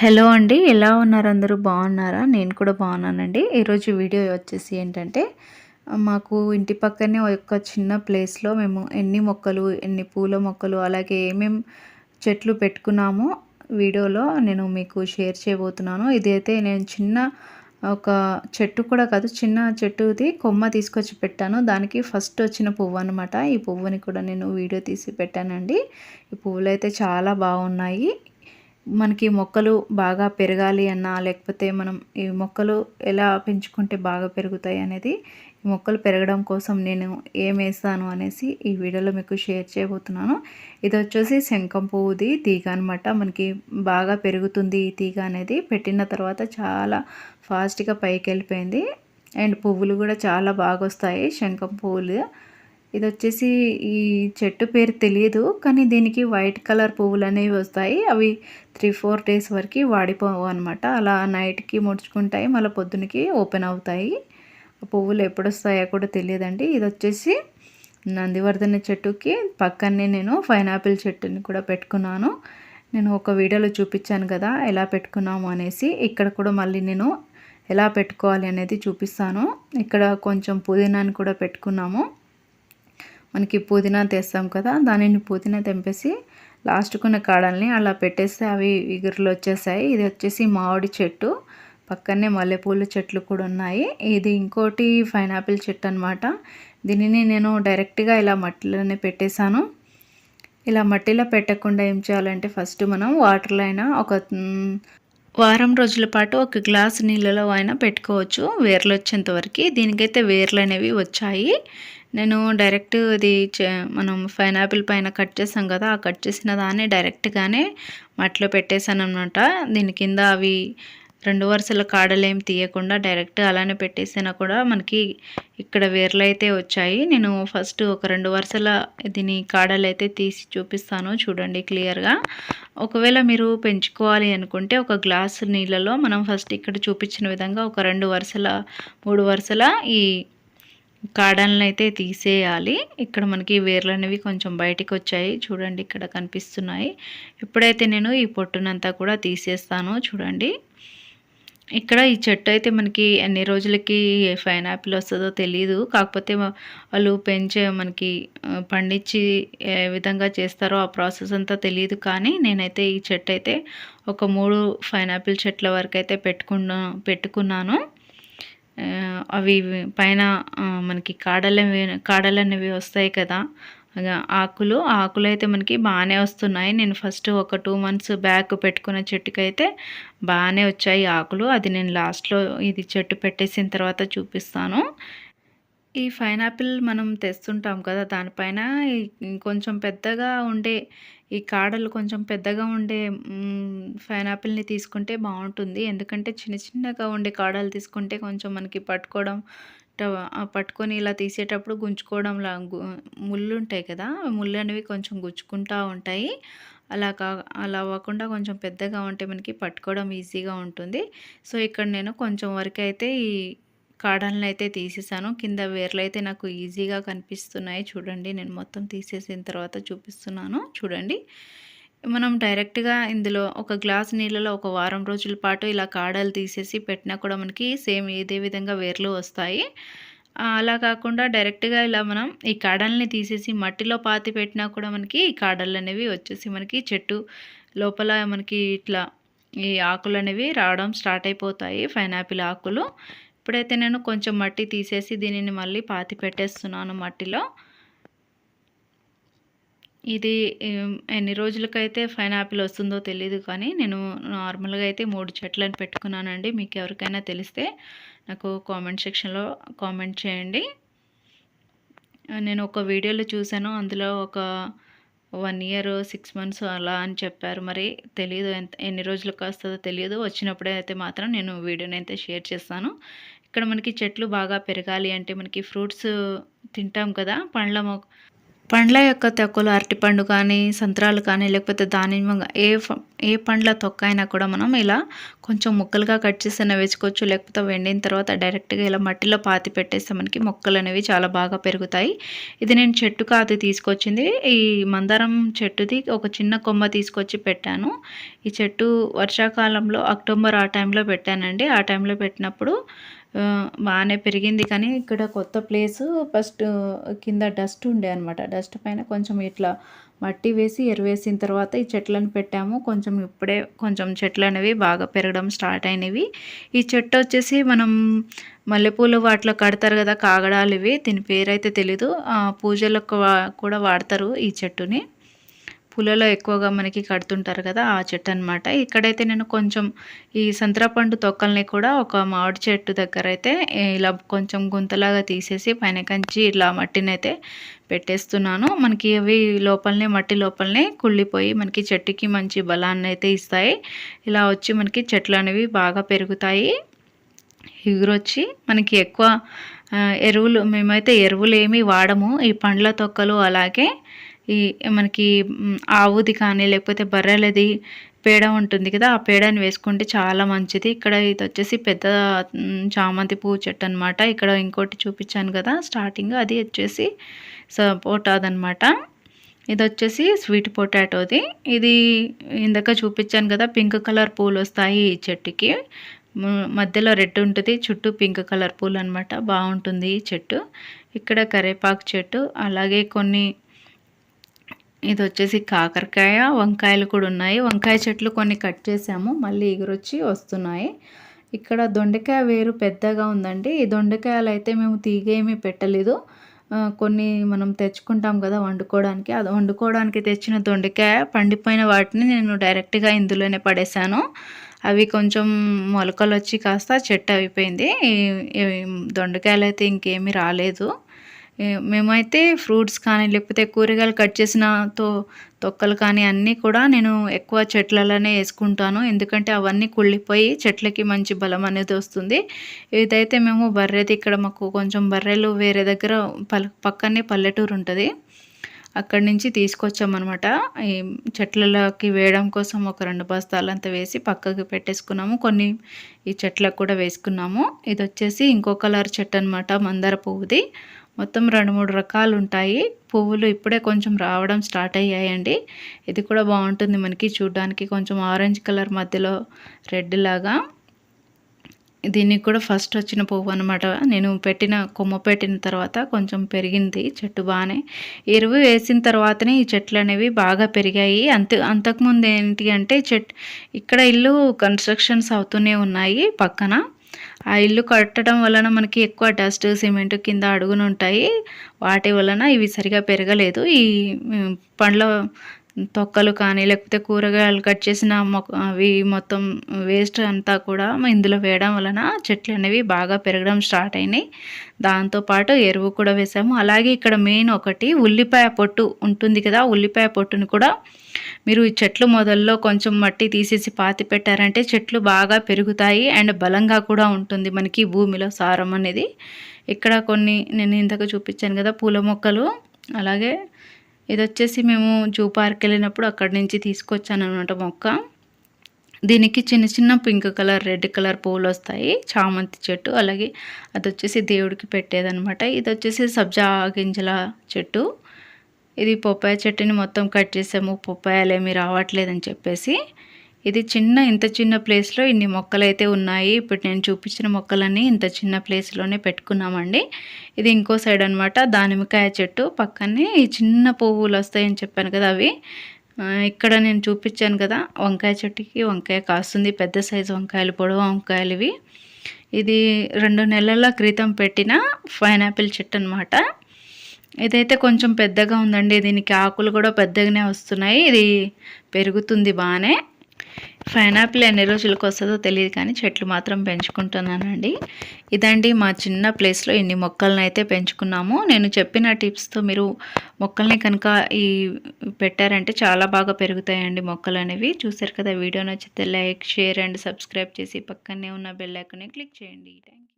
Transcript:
Hello అండి ఎలా ఉన్నారు అందరూ? బాగున్నారా? నేను కూడా బాగున్నానండి. ఈరోజు వీడియో వచ్చేసి ఏంటంటే మాకు ఇంటి పక్కనే ఒక చిన్న ప్లేస్లో మేము ఎన్ని మొక్కలు ఎన్ని పూల మొక్కలు అలాగే ఏమేమి చెట్లు పెట్టుకున్నామో వీడియోలో నేను మీకు షేర్ చేయబోతున్నాను. ఇదైతే నేను చిన్న ఒక చెట్టు కూడా కాదు చిన్న చెట్టుది కొమ్మ తీసుకొచ్చి పెట్టాను. దానికి ఫస్ట్ వచ్చిన పువ్వు అనమాట ఈ పువ్వుని కూడా నేను వీడియో తీసి పెట్టానండి. ఈ పువ్వులు అయితే చాలా బాగున్నాయి. మనకి మొక్కలు బాగా పెరగాలి అన్నా లేకపోతే మనం ఈ మొక్కలు ఎలా పెంచుకుంటే బాగా పెరుగుతాయి అనేది ఈ మొక్కలు పెరగడం కోసం నేను ఏం వేస్తాను అనేసి ఈ వీడియోలో మీకు షేర్ చేయబోతున్నాను. ఇది వచ్చేసి శంఖం పువ్వుది తీగ అనమాట మనకి బాగా పెరుగుతుంది ఈ తీగ అనేది. పెట్టిన తర్వాత చాలా ఫాస్ట్గా పైకి వెళ్ళిపోయింది అండ్ పువ్వులు కూడా చాలా బాగా వస్తాయి శంఖం పువ్వులు. ఇది వచ్చేసి ఈ చెట్టు పేరు తెలియదు కానీ దీనికి వైట్ కలర్ పువ్వులు అనేవి వస్తాయి. అవి త్రీ ఫోర్ డేస్ వరకు వాడిపోవు అనమాట అలా నైట్కి ముడుచుకుంటాయి మళ్ళీ పొద్దునకి ఓపెన్ అవుతాయి. పువ్వులు ఎప్పుడు వస్తాయో కూడా తెలియదండి. ఇది వచ్చేసి నందివర్ధన చెట్టుకి పక్కనే నేను పైనాపిల్ చెట్టుని కూడా పెట్టుకున్నాను. నేను ఒక వీడియోలో చూపించాను కదా ఎలా పెట్టుకున్నాము అనేసి. ఇక్కడ కూడా మళ్ళీ నేను ఎలా పెట్టుకోవాలి అనేది చూపిస్తాను. ఇక్కడ కొంచెం పుదీనాని కూడా పెట్టుకున్నాము. మనకి పుదీనా తెస్తాం కదా దానిని పుదీనా తెంపేసి లాస్ట్కున్న కాడల్ని అలా పెట్టేస్తే అవి ఇగురులు వచ్చేసాయి. ఇది వచ్చేసి మామిడి చెట్టు. పక్కనే మల్లెపూల చెట్లు కూడా ఉన్నాయి. ఇది ఇంకోటి పైనాపిల్ చెట్టు అనమాట దీనిని నేను డైరెక్ట్గా ఇలా మట్టిలోనే పెట్టేశాను. ఇలా మట్టిలో పెట్టకుండా ఏం చేయాలంటే ఫస్ట్ మనం వాటర్లో అయినా ఒక వారం రోజుల పాటు ఒక గ్లాస్ నీళ్ళలో అయినా పెట్టుకోవచ్చు వేర్లు వచ్చేంత వరకు. దీనికైతే వేర్లు అనేవి వచ్చాయి. నేను డైరెక్ట్ ఇది మనం పైనాపిల్ పైన కట్ చేసాం కదా ఆ కట్ చేసిన దాన్ని డైరెక్ట్గానే మట్టిలో పెట్టేశాను అనమాట దీని కింద అవి రెండు వరుసల కాడలేం తీయకుండా డైరెక్ట్ అలానే పెట్టేసినా కూడా మనకి ఇక్కడ వేర్లు అయితే వచ్చాయి. నేను ఫస్ట్ ఒక రెండు వరుసల దీని కాడలైతే తీసి చూపిస్తాను చూడండి క్లియర్గా. ఒకవేళ మీరు పెంచుకోవాలి అనుకుంటే ఒక గ్లాస్ నీళ్ళలో మనం ఫస్ట్ ఇక్కడ చూపించిన విధంగా ఒక రెండు వరుసల మూడు వరుసల ఈ కాడలను అయితే తీసేయాలి. ఇక్కడ మనకి వేర్లు అనేవి కొంచెం బయటికి వచ్చాయి చూడండి ఇక్కడ కనిపిస్తున్నాయి. ఇప్పుడైతే నేను ఈ పొట్టునంతా కూడా తీసేస్తాను చూడండి. ఇక్కడ ఈ చెట్టు అయితే మనకి ఎన్ని రోజులకి ఫైన్ యాపిల్ వస్తుందో తెలియదు కాకపోతే వాళ్ళు పెంచే మనకి పండించి ఏ విధంగా చేస్తారో ఆ ప్రాసెస్ అంతా తెలియదు కానీ నేనైతే ఈ చెట్టు అయితే ఒక మూడు ఫైన్ యాపిల్ చెట్ల వరకు అయితే పెట్టుకున్నా పెట్టుకున్నాను. అవి పైన మనకి కాడలవి కాడలు అనేవి వస్తాయి కదా. ఆకులు ఆకులు అయితే మనకి బాగానే వస్తున్నాయి. నేను ఫస్ట్ ఒక టూ మంత్స్ బ్యాక్ పెట్టుకున్న చెట్టుకి అయితే బాగానే వచ్చాయి ఆకులు. అది నేను లాస్ట్లో ఇది చెట్టు పెట్టేసిన తర్వాత చూపిస్తాను. ఈ పైనాపిల్ మనం తెస్తుంటాం కదా దానిపైన కొంచెం పెద్దగా ఉండే ఈ కాడలు కొంచెం పెద్దగా ఉండే పైనాపిల్ని తీసుకుంటే బాగుంటుంది. ఎందుకంటే చిన్న చిన్నగా ఉండే కాడలు తీసుకుంటే కొంచెం మనకి పట్టుకోవడం పట్టుకొని ఇలా తీసేటప్పుడు గుంజుకోవడంలా ముళ్ళు ఉంటాయి కదా ముళ్ళు అనేవి కొంచెం గుచ్చుకుంటూ ఉంటాయి. అలా కా అలా అవ్వకుండా కొంచెం పెద్దగా ఉంటే మనకి పట్టుకోవడం ఈజీగా ఉంటుంది. సో ఇక్కడ నేను కొంచెం వరకు అయితే ఈ కాడలను అయితే తీసేసాను. కింద వేర్లు అయితే నాకు ఈజీగా కనిపిస్తున్నాయి. చూడండి నేను మొత్తం తీసేసిన తర్వాత చూపిస్తున్నాను. చూడండి. మనం డైరెక్ట్గా ఇందులో ఒక గ్లాస్ నీళ్ళలో ఒక వారం రోజుల పాటు ఇలా కాడలు తీసేసి పెట్టినా కూడా మనకి సేమ్ ఇదే విధంగా వేర్లు వస్తాయి. అలా కాకుండా డైరెక్ట్గా ఇలా మనం ఈ కాడల్ని తీసేసి మట్టిలో పాతి పెట్టినా కూడా మనకి ఈ కాడలు అనేవి వచ్చేసి మనకి చెట్టు లోపల మనకి ఇట్లా ఈ ఆకులు అనేవి రావడం స్టార్ట్ అయిపోతాయి. పైనాపిల్ ఆకులు. ఇప్పుడైతే నేను కొంచెం మట్టి తీసేసి దీనిని మళ్ళీ పాతి పెట్టేస్తున్నాను మట్టిలో. ఇది ఎన్ని రోజులకైతే ఫైన్ వస్తుందో తెలియదు కానీ నేను నార్మల్గా అయితే మూడు చెట్లను పెట్టుకున్నానండి. మీకు ఎవరికైనా తెలిస్తే నాకు కామెంట్ సెక్షన్లో కామెంట్ చేయండి. నేను ఒక వీడియోలో చూశాను అందులో ఒక వన్ ఇయర్ సిక్స్ మంత్స్ అలా అని చెప్పారు. మరి తెలియదు ఎంత ఎన్ని రోజులకు వస్తుందో తెలియదు వచ్చినప్పుడే అయితే మాత్రం నేను వీడియోని అయితే షేర్ చేస్తాను. ఇక్కడ మనకి చెట్లు బాగా పెరగాలి అంటే మనకి ఫ్రూట్స్ తింటాం కదా పండ్ల మొక్క పండ్ల యొక్క తొక్కలు అరటిపండు కానీ సంత్రాలు కానీ లేకపోతే దానిమ్మ ఏ ఏ పండ్ల తొక్క అయినా కూడా మనం ఇలా కొంచెం ముక్కలుగా కట్ చేసి వేసుకోవచ్చు. లేకపోతే వెండిన తర్వాత డైరెక్ట్గా ఇలా మట్టిలో పాతి పెట్టేస్తే మనకి మొక్కలు అనేవి చాలా బాగా పెరుగుతాయి. ఇది నేను చెట్టు కాదు తీసుకొచ్చింది. ఈ మందారం చెట్టుది ఒక చిన్న కొమ్మ తీసుకొచ్చి పెట్టాను. ఈ చెట్టు వర్షాకాలంలో అక్టోబర్ ఆ టైంలో పెట్టానండి. ఆ టైంలో పెట్టినప్పుడు బాగానే పెరిగింది కానీ ఇక్కడ కొత్త ప్లేసు ఫస్ట్ కింద డస్ట్ ఉండే అనమాట డస్ట్ పైన కొంచెం ఇట్లా మట్టి వేసి ఎరువేసిన తర్వాత ఈ చెట్లను పెట్టాము. కొంచెం ఇప్పుడే కొంచెం చెట్లు అనేవి బాగా పెరగడం స్టార్ట్ అయినవి. ఈ చెట్టు వచ్చేసి మనం మల్లెపూలు వాటిలో కడతారు కదా కాగడాలు ఇవి. దీని పేరైతే తెలీదు. పూజలకు కూడా వాడతారు ఈ చెట్టుని. పూలలో ఎక్కువగా మనకి కడుతుంటారు కదా ఆ చెట్టు అనమాట ఇక్కడైతే నేను కొంచెం ఈ సంతరపండు తొక్కల్ని కూడా ఒక మామిడి చెట్టు దగ్గర అయితే ఇలా కొంచెం గుంతలాగా తీసేసి పైన కంచి ఇలా మట్టిని అయితే పెట్టేస్తున్నాను. మనకి అవి లోపలనే మట్టి లోపలనే కుళ్ళిపోయి మనకి చెట్టుకి మంచి బలాన్ని అయితే ఇస్తాయి. ఇలా వచ్చి మనకి చెట్లు అనేవి బాగా పెరుగుతాయి. ఎగురొచ్చి మనకి ఎక్కువ ఎరువులు మేమైతే ఎరువులు ఏమీ వాడము. ఈ పండ్ల తొక్కలు అలాగే ఈ మనకి ఆవుది కానీ లేకపోతే బర్రెలది పేడ ఉంటుంది కదా ఆ పేడని వేసుకుంటే చాలా మంచిది. ఇక్కడ ఇది వచ్చేసి పెద్ద చామంతి పువ్వు చెట్టు అనమాట ఇక్కడ ఇంకోటి చూపించాను కదా స్టార్టింగ్ అది వచ్చేసి సపోటాదనమాట ఇది వచ్చేసి స్వీట్ పొటాటోది. ఇది ఇందాక చూపించాను కదా పింక్ కలర్ పూలు వస్తాయి ఈ చెట్టుకి. మధ్యలో రెడ్ ఉంటుంది చుట్టూ పింక్ కలర్ పూలు అనమాట బాగుంటుంది ఈ చెట్టు. ఇక్కడ కరేపాకు చెట్టు అలాగే కొన్ని ఇది వచ్చేసి కాకరకాయ వంకాయలు కూడా ఉన్నాయి. వంకాయ చెట్లు కొన్ని కట్ చేసాము. మళ్ళీ ఎగురొచ్చి వస్తున్నాయి. ఇక్కడ దొండకాయ వేరు పెద్దగా ఉందండి. ఈ దొండకాయలు అయితే మేము తీగేమీ పెట్టలేదు. కొన్ని మనం తెచ్చుకుంటాం కదా వండుకోవడానికి. అది వండుకోవడానికి తెచ్చిన దొండకాయ పండిపోయిన వాటిని నేను డైరెక్ట్గా ఇందులోనే పడేశాను అవి కొంచెం మొలకలు వచ్చి కాస్త చెట్టు అయిపోయింది. దొండకాయలు అయితే ఇంకేమీ రాలేదు. మేమైతే ఫ్రూట్స్ కానీ లేకపోతే కూరగాయలు కట్ చేసిన తో తొక్కలు కానీ అన్నీ కూడా నేను ఎక్కువ చెట్లలోనే వేసుకుంటాను. ఎందుకంటే అవన్నీ కుళ్ళిపోయి చెట్లకి మంచి బలం అనేది వస్తుంది. ఇదైతే మేము బర్రెది ఇక్కడ మాకు కొంచెం బర్రెలు వేరే దగ్గర పక్కనే పల్లెటూరు ఉంటుంది. అక్కడి నుంచి తీసుకొచ్చామన్నమాట. ఈ చెట్లలోకి వేయడం కోసం ఒక రెండు బస్తాలు అంతా వేసి పక్కకి పెట్టేసుకున్నాము. కొన్ని ఈ చెట్లకు కూడా వేసుకున్నాము. ఇది వచ్చేసి ఇంకో కలర్ చెట్టు అనమాట మందార పువ్వుది. మొత్తం రెండు మూడు రకాలు ఉంటాయి పువ్వులు ఇప్పుడే కొంచెం రావడం స్టార్ట్ అయ్యాయండి. ఇది కూడా బాగుంటుంది మనకి చూడడానికి. కొంచెం ఆరెంజ్ కలర్ మధ్యలో రెడ్ లాగా. దీనికి కూడా ఫస్ట్ వచ్చిన పువ్వు అనమాట నేను పెట్టిన కొమ్మ పెట్టిన తర్వాత కొంచెం పెరిగింది చెట్టు బాగానే. ఎరువు వేసిన తర్వాతనే ఈ చెట్లు అనేవి బాగా పెరిగాయి. అంత అంతకుముందు ఏంటి అంటే చెట్ ఇక్కడ ఇల్లు కన్స్ట్రక్షన్స్ అవుతూనే ఉన్నాయి పక్కన. ఆ ఇల్లు కట్టడం వలన మనకి ఎక్కువ డస్ట్ సిమెంట్ కింద అడుగును ఉంటాయి వాటి వలన ఇవి సరిగా పెరగలేదు. ఈ పండ్ల తొక్కలు కానీ లేకపోతే కూరగాయలు కట్ చేసిన అవి మొత్తం వేస్ట్ అంతా కూడా ఇందులో వేయడం వలన చెట్లు అనేవి బాగా పెరగడం స్టార్ట్ అయినాయి. దాంతోపాటు ఎరువు కూడా వేసాము. అలాగే ఇక్కడ మెయిన్ ఒకటి ఉల్లిపాయ పొట్టు ఉంటుంది కదా ఉల్లిపాయ పొట్టుని కూడా మీరు ఈ చెట్లు మొదల్లో కొంచెం మట్టి తీసేసి పాతి పెట్టారంటే చెట్లు బాగా పెరుగుతాయి అండ్ బలంగా కూడా ఉంటుంది మనకి భూమిలో సారం అనేది. ఇక్కడ కొన్ని నేను ఇంతకు చూపించాను కదా పూల మొక్కలు అలాగే ఇది వచ్చేసి మేము జూ పార్క్ వెళ్ళినప్పుడు అక్కడి నుంచి తీసుకొచ్చాను అనమాట మొక్క. దీనికి చిన్న చిన్న పింక్ కలర్ రెడ్ కలర్ పూలు వస్తాయి చామంతి చెట్టు అలాగే అది వచ్చేసి దేవుడికి పెట్టేదనమాట ఇది వచ్చేసి సబ్జా గింజల చెట్టు. ఇది పొప్పాయ చెట్టుని మొత్తం కట్ చేసాము పొప్పాయలు ఏమీ రావట్లేదని చెప్పేసి. ఇది చిన్న ఇంత చిన్న ప్లేస్లో ఇన్ని మొక్కలు అయితే ఉన్నాయి. ఇప్పుడు నేను చూపించిన మొక్కలన్నీ ఇంత చిన్న ప్లేస్లోనే పెట్టుకున్నామండి. ఇది ఇంకో సైడ్ అనమాట దానిమ్మకాయ చెట్టు పక్కనే ఈ చిన్న పువ్వులు వస్తాయని చెప్పాను కదా అవి. ఇక్కడ నేను చూపించాను కదా వంకాయ చెట్టుకి వంకాయ కాస్తుంది. పెద్ద సైజు వంకాయలు పొడవు వంకాయలు ఇవి. ఇది రెండు నెలల క్రితం పెట్టిన పైనాపిల్ చెట్టు అనమాట ఇదైతే కొంచెం పెద్దగా ఉందండి. దీనికి ఆకులు కూడా పెద్దగానే వస్తున్నాయి. ఇది పెరుగుతుంది బాగానే. పైనాపిల్ ఎన్ని రోజులకు వస్తుందో తెలియదు కానీ చెట్లు మాత్రం పెంచుకుంటున్నానండి. ఇదండి మా చిన్న ప్లేస్లో ఇన్ని మొక్కలను అయితే పెంచుకున్నాము. నేను చెప్పిన టిప్స్తో మీరు మొక్కల్ని కనుక ఈ పెట్టారంటే చాలా బాగా పెరుగుతాయండి మొక్కలు అనేవి చూసారు కదా వీడియో నచ్చితే లైక్ షేర్ అండ్ సబ్స్క్రైబ్ చేసి పక్కనే ఉన్న బెల్ ఐకాన్ని క్లిక్ చేయండి. థ్యాంక్